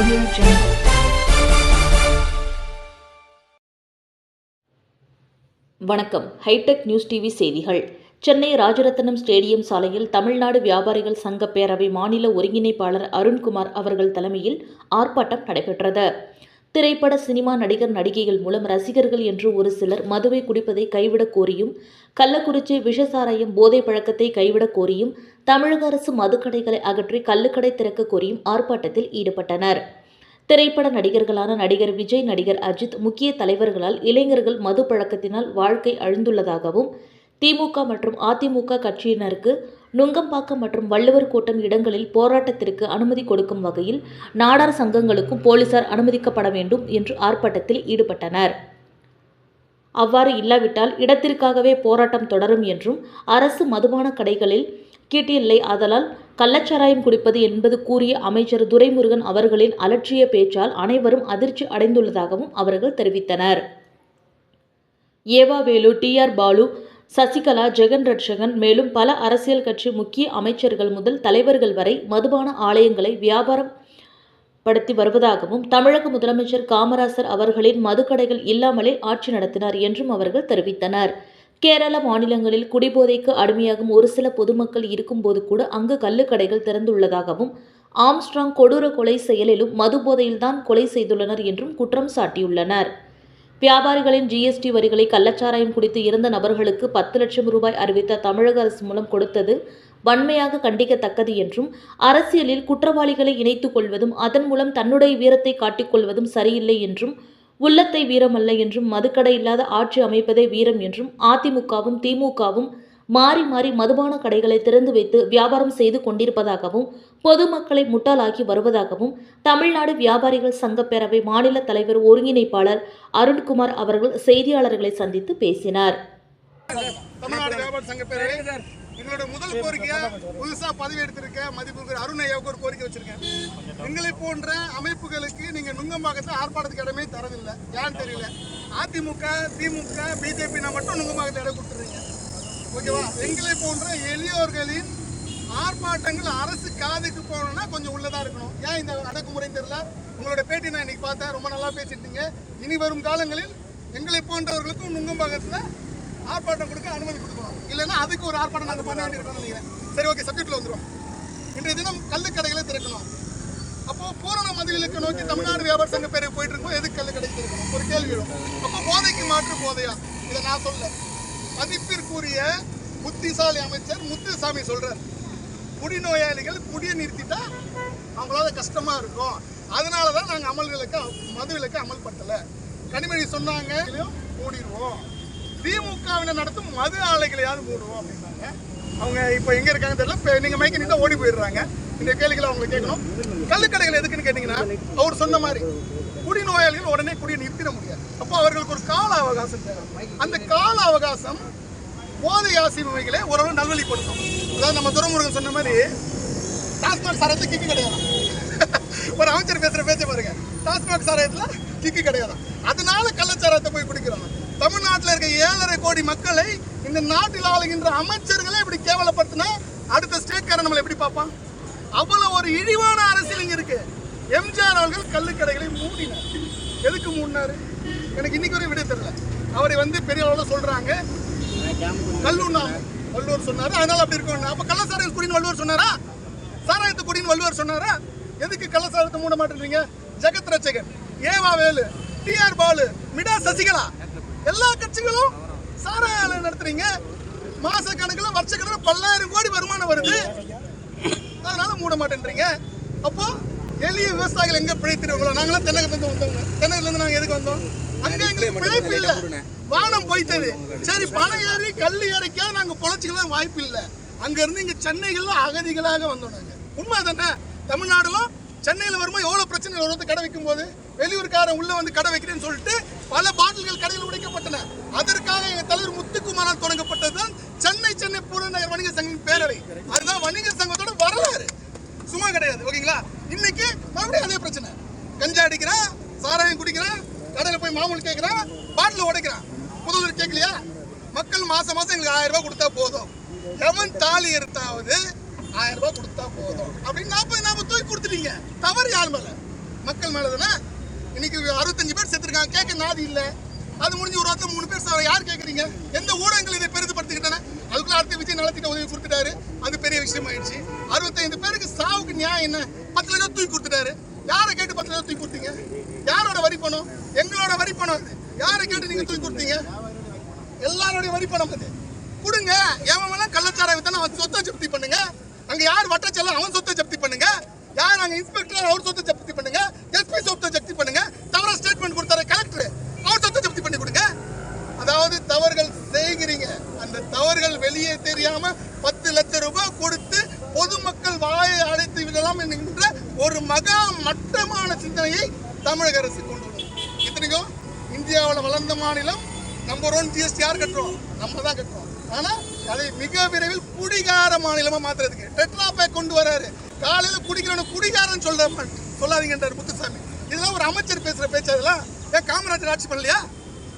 Audio Jungle. வணக்கம் hitech news TV செய்திகள் Chennai Rajaratnam stadium சாலையில் தமிழ்நாடு வியாபாரிகள் சங்க பேரவை மாநில ஒருங்கிணைப்பாளர் அருண்குமார் அவர்கள் தலைமையில் ஆர்ப்பாட்டம் நடைபெற்றது திரைப்பட சினிமா நடிகர் நடிகைகள் மூலம் ரசிகர்கள் என்று ஒரு சிலர் மதுவை குடிப்பதை கைவிடக் கோரியும் கள்ளக்குறிச்சி விஷசாராயம் போதை பழக்கத்தை கைவிடக் கோரியும் தமிழக அரசு மதுக்கடைகளை அகற்றி கள்ளுக்கடை திறக்க கோரியும் ஆர்ப்பாட்டத்தில் ஈடுபட்டனர். திரைப்பட நடிகர்களான நடிகர் விஜய் நடிகர் அஜித் முக்கிய தலைவர்களால் இளைஞர்கள் மது பழக்கத்தினால் வாழ்க்கை அழிந்துள்ளதாகவும் திமுக மற்றும் அதிமுக கட்சியினருக்கு நுங்கம்பாக்கம் மற்றும் வள்ளுவர் கூட்டம் இடங்களில் போராட்டத்திற்கு அனுமதி கொடுக்கும் வகையில் நாடார் சங்கங்களுக்கும் போலீசார் அனுமதிக்கப்பட வேண்டும் என்று ஆர்ப்பாட்டத்தில் ஈடுபட்டனர். அவ்வாறு இல்லாவிட்டால் இடத்திற்காகவே போராட்டம் தொடரும் என்றும் அரசு மதுபான கடைகளில் கீட்டியில்லை அதனால் கள்ளச்சாராயம் குடிப்பது என்பது கூறிய அமைச்சர் துரைமுருகன் அவர்களின் அலட்சிய பேச்சால் அனைவரும் அதிர்ச்சி அடைந்துள்ளதாகவும் அவர்கள் தெரிவித்தனர். ஏவாவேலு டி ஆர் பாலு சசிகலா ஜெகன் ரட்சகன் மேலும் பல அரசியல் கட்சி முக்கிய அமைச்சர்கள் முதல் தலைவர்கள் வரை மதுபான ஆலயங்களை வியாபாரம் படுத்தி வருவதாகவும் தமிழக முதலமைச்சர் காமராசர் அவர்களின் மதுக்கடைகள் இல்லாமலே ஆட்சி நடத்தினார் என்றும் அவர்கள் தெரிவித்தனர். கேரள மாநிலங்களில் குடிபோதைக்கு அடிமையாகும் ஒரு சில பொதுமக்கள் இருக்கும்போது கூட அங்கு கள்ளுக்கடைகள் திறந்துள்ளதாகவும் ஆம்ஸ்ட்ராங் கொடூர கொலை செயலிலும் மது போதையில்தான் கொலை செய்துள்ளனர் என்றும் குற்றம் சாட்டியுள்ளனர். வியாபாரிகளின் ஜிஎஸ்டி வரிகளை கள்ளச்சாராயம் குடித்து இறந்த நபர்களுக்கு பத்து லட்சம் ரூபாய் அறிவித்த தமிழக அரசு மூலம் கொடுத்தது வன்மையாக கண்டிக்கத்தக்கது என்றும் அரசியலில் குற்றவாளிகளை இணைத்துக் கொள்வதும் அதன் மூலம் தன்னுடைய வீரத்தை காட்டிக்கொள்வதும் சரியில்லை என்றும் உள்ளத்தை வீரமல்ல என்றும் மதுக்கடை இல்லாத ஆட்சி அமைப்பதே வீரம் என்றும் அதிமுகவும் திமுகவும் மாறி மாறி மதுபான கடைகளை திறந்து வைத்து வியாபாரம் செய்து கொண்டிருப்பதாகவும் பொதுமக்களை முட்டாளாக்கி வருவதாகவும் தமிழ்நாடு வியாபாரிகள் சங்க பேரவை மாநில தலைவர் ஒருங்கிணைப்பாளர் அருண்குமார் அவர்கள் செய்தியாளர்களை சந்தித்து பேசினார். எங்களோட முதல் கோரிக்கையா புதுசா பதவி எடுத்திருக்க மதிப்பு அருண் ஐயாவுக்கு ஒரு கோரிக்கை வச்சிருக்கேன். எங்களை போன்ற அமைப்புகளுக்கு நீங்க நுங்கம்பாக்கத்தை ஆர்ப்பாட்டத்துக்கு இடமே தரதில்லை ஏன்னு தெரியல. அதிமுக திமுக பிஜேபினா மட்டும் நுங்கம்பாக்கத்தை இடம் கொடுத்துருங்க ஓகேவா? எங்களை போன்ற எளியோர்களின் ஆர்ப்பாட்டங்கள் அரசு காதுக்கு போகணும்னா கொஞ்சம் உள்ளதா இருக்கணும். ஏன் இந்த அடக்குமுறை தெரியல? உங்களோட பேட்டி நான் இன்னைக்கு பார்த்தேன். ரொம்ப நல்லா பேசிட்டீங்க. இனி வரும் காலங்களில் எங்களை போன்றவர்களுக்கும் நுங்கம்பாக்கத்தில் ஆர்ப்பாட்டம் கொடுக்க அனுமதி கொடுக்கணும். இல்லைன்னா அதுக்கு ஒரு ஆர்ப்பாட்டம் நாங்கள் பண்ண வேண்டியிருக்கோம்னு நினைக்கிறேன். சரி ஓகே சப்ஜெக்டில் வந்துடும் இன்றைய தினம் கள்ளுக்கடைகளை திறக்கணும். அப்போ பூரண மதுவிலக்கு நோக்கி தமிழ்நாடு வியாபார சங்க பேரை போயிட்டு இருக்கோம் எதுக்கு கள்ளுக்கடை திறக்கணும்? ஒரு கேள்வி எழும் அப்போ போதைக்கு மாற்று போதையா? இதை நான் சொல்ல மதிப்பிற்குரிய புத்திசாலி அமைச்சர் முத்துசாமி சொல்றார். குடிநோயாளிகள் குடியை நிறுத்திட்டா அவங்களால கஷ்டமா இருக்கும். அதனால தான் நாங்கள் அமல் மதுவிலக்கு அமல்படுத்தலை. விலக்கு கனிமொழி சொன்னாங்க மூடிடுவோம் திமுகவினர் நடத்தும் மது ஆலைகளையாவது மூடுவோம் அப்படின்னாங்க. அவங்க இப்போ எங்கே இருக்காங்க தெரியல. இப்போ நீங்க மைக்க நின்று ஓடி போயிடுறாங்க. இந்த கேள்விகளை அவங்க கேட்கணும். கள்ளுக்கடைகள் எதுக்குன்னு கேட்டிங்கன்னா அவர் சொன்ன மாதிரி குடிநோயாளிகள் உடனே குடியை நிறுத்திட முடியாது. அப்போ அவர்களுக்கு ஒரு கால அவகாசம் தேவை. அந்த கால அவகாசம் போதை ஆசிரியர்களை ஓரளவு நல்வழிப்படுத்தும். அதாவது நம்ம துரைமுருகன் சொன்ன மாதிரி டாஸ்மாக் சாரத்தில் கிக்கு கிடையாது. ஒரு அமைச்சர் பேசுகிற பேச்சை பாருங்க. டாஸ்மாக் சாராயத்தில் கிக்கு கிடையாது. அதனால கள்ளச்சாராயத்தை போய் பிடிக்கிறோம் தமிழ்நாட்டில் இருக்க ஏழரை கோடி மக்களை இந்த நாட்டில் ஆளுகின்ற அமைச்சர்களை இப்படி கேவலப்படுத்தினா அடுத்த ஸ்டேட்காரன் நம்மளை எப்படி பார்ப்பான்? அவ்வளவு ஒரு இழிவான அரசியல் இங்க இருக்கு. எம்ஜிஆர் அவர்கள் கள்ளுக்கடைகளை மூடினார். எதுக்கு மூடினாரு? எனக்கு இன்னைக்கு வரை விட தெரியல. அவரை வந்து பெரிய அளவில் சொல்றாங்க. கல்லூர்னா வள்ளுவர் சொன்னாரு. அதனால அப்படி இருக்கும். அப்ப கள்ளசாராயம் குடின்னு வள்ளுவர் சொன்னாரா? சாராயத்து குடின்னு வள்ளுவர் சொன்னாரா? எதுக்கு கள்ளசாரத்தை மூட மாட்டேன்றீங்க? ஜெகத் ரச்சகன் ஏவா Velu T R Baalu Midas Sasikala. எல்லா கட்சிகளும் சாராய ஆலை நடத்துறீங்க. மாச கணக்குல வருஷ கணக்குல பல்லாயிரம் கோடி வருமானம் வருது. அதனால மூட மாட்டேன்றீங்க. அப்போ எளிய விவசாயிகள் எங்க பிழைத்திருவங்களோ நாங்களாம் தென்னகத்துல இருந்து வந்தவங்க. தென்னகத்துல இருந்து நாங்க எதுக்கு வந்தோம்? அங்க எங்களுக்கு பிழைப்பு இல்ல. வானம் போய்த்தது. சரி பணம் ஏறி கல் ஏறிக்கா நாங்க பொழைச்சிக்கலாம் வாய்ப்பு இல்ல. அங்க இருந்து இங்க சென்னைகள்ல அகதிகளாக வந்தோம் நாங்க. உண்மை தானே தமிழ்நாடுல சென்னையில வரும்போது எவ்வளவு வந்து கடை வைக்கும் போது வெளியூர்காரன் உள்ள வந்து கடை வைக்கிறேன்னு சொல்லிட்டு பல பாட்டில்கள் கடையில் உடைக்கப்பட்டன. அதற்காக எங்க தலைவர் முத்துக்குமாரால் தொடங்கப்பட்டதுதான் சென்னை சென்னை புறநகர் வணிக சங்கம் பேரவை. அதுதான் வணிக சங்கத்தோட வரலாறு. சும்மா கிடையாது ஓகேங்களா? இன்னைக்கு மறுபடியும் அதே பிரச்சனை. கஞ்சா அடிக்கிறான் சாராயம் குடிக்கிறான் கடையில போய் மாமூல் கேட்கிறான் பாட்டில் உடைக்கிறான். முதல்வர் கேட்கலையா மக்கள் மாசம் மாசம் எங்களுக்கு ஆயிரம் ரூபாய் கொடுத்தா போதும். எவன் தாலி எடுத்தாவது ஆயிரம் ரூபாய் கொடுத்தா போதும். அப்படின்னு நாற்பது நாற்பது தூக்கி கொடுத்துட்டீங்க. தவறு யார் மேலே? மக்கள் மேலதானே? இன்னைக்கு அறுபத்தஞ்சு பேர் செத்துருக்காங்க. கேட்க நாதி இல்ல. அது முடிஞ்சு ஒரு வாரத்தில் மூணு பேர் சார் யார் கேட்குறீங்க எந்த ஊடகங்கள் இதை பெரிதுபடுத்திக்கிட்டன? அதுக்குள்ள அடுத்த விஜய் நலத்திட்ட உதவி கொடுத்துட்டாரு. அது பெரிய விஷயம் ஆயிடுச்சு அறுபத்தைந்து பேருக்கு சாவுக்கு நியாயம் என்ன? பத்து லட்சம் தூக்கி கொடுத்துட்டாரு. யாரை கேட்டு பத்து லட்சம் தூக்கி கொடுத்தீங்க? யாரோட வரி பணம்? எங்களோட வரி பணம். யாரை கேட்டு நீங்க தூக்கி கொடுத்தீங்க? எல்லாரோடைய வரி பணம் அது. கொடுங்க. எவன் கள்ளச்சாராய வித்தனா அவன் சொத்தை ஜப்தி பண்ணுங்க. அங்க யார் வட்டச்செல்லாம் அவன் சொத்தை ஜப்தி பண்ணுங்க. யார் நாங்க இன்ஸ்பெக்டர் அவர் சொத்தை ஜப்தி பண்ணுங்க? எஸ்பி சொத்தை ஜப்தி பண்ணுங்க. தவறா ஸ்டேட்மெண்ட் கொடுத்தாரு கலெக்டர் அவர் சொத்தை ஜப்தி பண்ணி கொடுங்க. அதாவது தவறுகள் செய்கிறீங்க. அந்த தவறுகள் வெளியே தெரியாம பத்து லட்சம் ரூபாய் கொடுத்து பொதுமக்கள் வாயை அடைத்து விடலாம் என்கின்ற ஒரு மகா மட்டமான சிந்தனையை தமிழக அரசு கொண்டு வரும் இத்தனைக்கும் இந்தியாவில் வளர்ந்த மாநிலம் நம்பர் ஒன் ஜிஎஸ்டி யார் கட்டுறோம்? நம்ம தான் கட்டுறோம். ஆனா அதை மிக விரைவில் குடிகார மாநிலமா மாற்றுறதுக்கு டெட்ராபேக் கொண்டு வராரு. காலையில குடிக்கிறவன குடிகாரன் சொல்ற சொல்லாதீங்கன்றார் முத்துசாமி. இதெல்லாம் ஒரு அமைச்சர் பேசுற பேச்சு அதெல்லாம். ஏன் காமராஜர் ஆட்சி பண்ணலையா?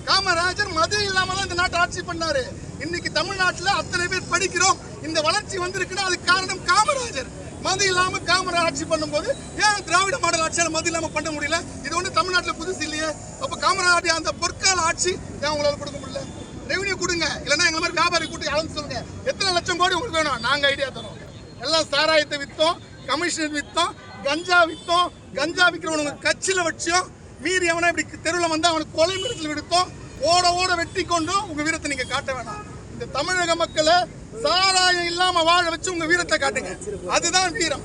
காமராஜர் மது இல்லாமல் தான் இந்த நாட்டை ஆட்சி பண்ணாரு. இன்னைக்கு தமிழ்நாட்டுல அத்தனை பேர் படிக்கிறோம். இந்த வளர்ச்சி வந்திருக்குன்னா அதுக்கு காரணம் காமராஜர். மது இல்லாமல் காமராஜர் ஆட்சி பண்ணும்போது ஏன் திராவிட மாடல் ஆட்சியால் மது இல்லாமல் பண்ண முடியல? இது ஒண்ணு தமிழ்நாட்டுல புதுசு இல்லையே. அப்போ காமராஜர் அந்த பொற்கால ஆட்சி ஏன் உங்களால் கொடுக்க முடியல? ரெவன்யூ கொடுங்க. இல்லைன்னா எங்களை மாதிரி வியாபாரி கூட்டி அளந்து சொல்லுங்க. எத்தனை லட்சம் கோடி உங்களுக்கு வேணும்? நாங்க ஐடியா தரோம். எல்லாம் சாராயத்தை விற்றோம் கமிஷனர் வித்தோம் கஞ்சா வித்தோம் கஞ்சா விற்கிறவனுக்கு கட்சியில் வச்சோம் மீறி அவனை இப்படி தெருவில் வந்து அவனுக்கு கொலை மிரட்டல் விடுத்தோம். ஓட ஓட வெட்டி கொண்டும் உங்கள் வீரத்தை நீங்கள் காட்ட வேணாம். இந்த தமிழக மக்களை சாராயம் இல்லாமல் வாழ வச்சு உங்கள் வீரத்தை காட்டுங்க. அதுதான் வீரம்.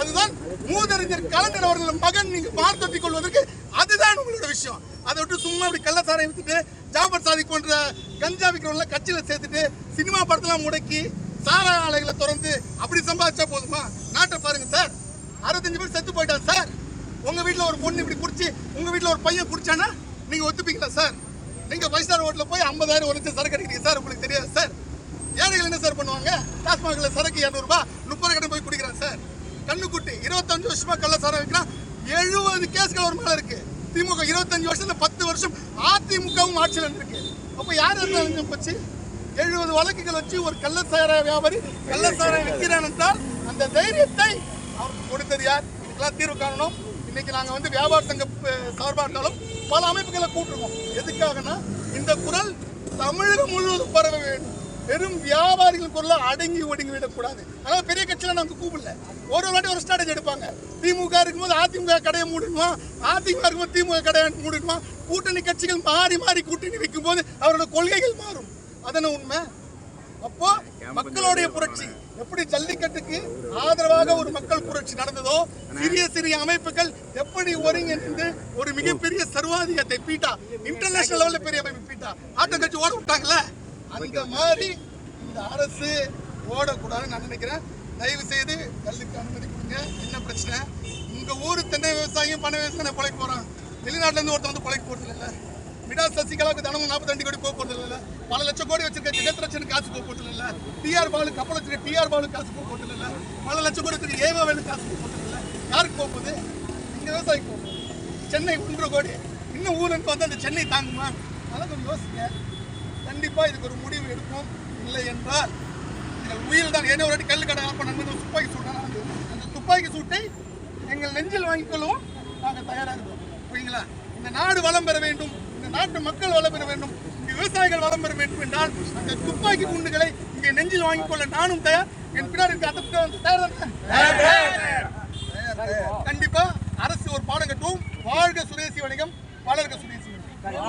அதுதான் மூதறிஞர் கலைஞர் அவர்கள் மகன் நீங்கள் பார்த்தத்தி கொள்வதற்கு அதுதான் உங்களோட விஷயம். அதை விட்டு சும்மா இப்படி கள்ளசாரை வித்துட்டு ஜாபர் சாதி போன்ற கஞ்சா விற்கிறவங்கள கட்சியில் சேர்த்துட்டு சினிமா படத்தெல்லாம் முடக்கி சாராய ஆலைகளை திறந்து அப்படி சம்பாதிச்சா போதுமா? நாட்டை பாருங்க சார். அறுபத்தஞ்சு பேர் செத்து போயிட்டான் சார். உங்க வீட்டில் ஒரு பொண்ணு இப்படி குடிச்சு உங்க வீட்டில் ஒரு பையன் குடிச்சானா நீங்க ஒத்துப்பீங்களா சார்? நீங்க பைசார் ஸ்டார் போய் ஐம்பதாயிரம் ஒரு லட்சம் சரக்கு அடிக்கிறீங்க சார் உங்களுக்கு தெரியாது சார். ஏழைகள் என்ன சார் பண்ணுவாங்க? டாஸ்மாகில் சரக்கு இரநூறுபா முப்பது கடை போய் குடிக்கிறான் சார். கண்ணுக்குட்டி இருபத்தஞ்சு வருஷமா கள்ள சாரம் வைக்கிறான் எழுபது கேஸ்கள் ஒரு மேலே இருக்கு. திமுக இருபத்தஞ்சு வருஷத்துல பத்து வருஷம் அதிமுகவும் ஆட்சியில் இருக்கு அப்போ யார் இருந்தாலும் போச்சு? எழுபது வழக்குகள் வச்சு ஒரு கள்ளச்சாராய வியாபாரி கள்ளச்சாராயம் விற்கிறான் என்றால் அந்த தைரியத்தை அவருக்கு கொடுத்தது யார்? இதுக்கெல்லாம் தீர்வு காணணும். இன்னைக்கு நாங்கள் வந்து வியாபார சங்க சார்பாக இருந்தாலும் பல அமைப்புகளை கூட்டுருக்கோம் எதுக்காகனா இந்த குரல் தமிழகம் முழுவதும் பரவ வேண்டும். வெறும் வியாபாரிகள் குரல அடங்கி ஒடுங்கி விடக்கூடாது. அதனால பெரிய கட்சியில் நாங்கள் கூப்பிடல. ஒரு ஒரு வாட்டி ஒரு ஸ்ட்ராட்டஜி எடுப்பாங்க. திமுக இருக்கும்போது அதிமுக கடையை மூடணுமா? அதிமுக இருக்கும்போது திமுக கடையை மூடணுமா? கூட்டணி கட்சிகள் மாறி மாறி கூட்டணி வைக்கும்போது அவரோட கொள்கைகள் மாறும். அதன உண்மை? அப்போ மக்களுடைய புரட்சி. எப்படி ஜல்லிக்கட்டுக்கு ஆதரவாக ஒரு மக்கள் புரட்சி நடந்ததோ சிறிய சிறிய அமைப்புகள் எப்படி ஒருங்கிணைந்து ஒரு மிகப்பெரிய சர்வாதிகாரத்தை பீட்டா இன்டர்நேஷனல் லெவல்ல பெரிய அமைப்பு பீட்டா ஆட்டோ கட்சி ஓட விட்டாங்கல்ல? அந்த மாதிரி இந்த அரசு ஓடக்கூடாதுன்னு நான் நினைக்கிறேன். தயவு செய்து கல்லுக்கு அனுமதி கொடுங்க. என்ன பிரச்சனை? உங்க ஊர் தென்னை விவசாயியும் பண விவசாயம் பிழைக்க போறான் வெளிநாட்டுல இருந்து ஒருத்தன் வந்து பிழைக்க போறது இல்ல விடா சசிகலாவுக்கு தினமும் நாற்பத்தி கோடி போக போறது இல்ல பல லட்சம் கோடி வச்சிருக்க ஜெகத்ரட்சன் காசு போக போறது இல்ல டிஆர் பாலு கப்பல் வச்சிருக்க டிஆர் பாலு காசு போக போறது இல்ல பல லட்சம் கோடி வச்சிருக்க ஏவா வேலு காசு போக போறது இல்ல யாருக்கு போக போகுது? இங்க விவசாயிக்கு போக போகுது சென்னை ஒன்றரை கோடி. இன்னும் ஊருக்கு வந்து அந்த சென்னை தாங்குமா? அதெல்லாம் கொஞ்சம் யோசிங்க. கண்டிப்பா இதுக்கு ஒரு முடிவு எடுக்கும் இல்லை என்றால் எங்கள் உயிர் தான். ஏதோ ஒரு வாட்டி கல்லு கடை ஆஃப் பண்ண துப்பாக்கி சூட்டான அந்த துப்பாக்கி சூட்டை எங்கள் நெஞ்சில் வாங்கிக்கொள்ளவும். நாங்கள் தயாராக இருக்கோம் புரியுங்களா இந்த நாடு வளம் பெற வேண்டும் இந்த நாட்டு மக்கள் வளம் பெற வேண்டும் இங்கு விவசாயிகள் வளம் பெற வேண்டும் என்றால் அந்த துப்பாக்கி குண்டுகளை இங்கே நெஞ்சில் வாங்கிக் கொள்ள நானும் தயார். என் பின்னாடி இருக்க தானே? கண்டிப்பா அரசு ஒரு பாடம் கட்டும் வாழ்க சுதேசி வணிகம் வளர்க சுதேசி வணிகம்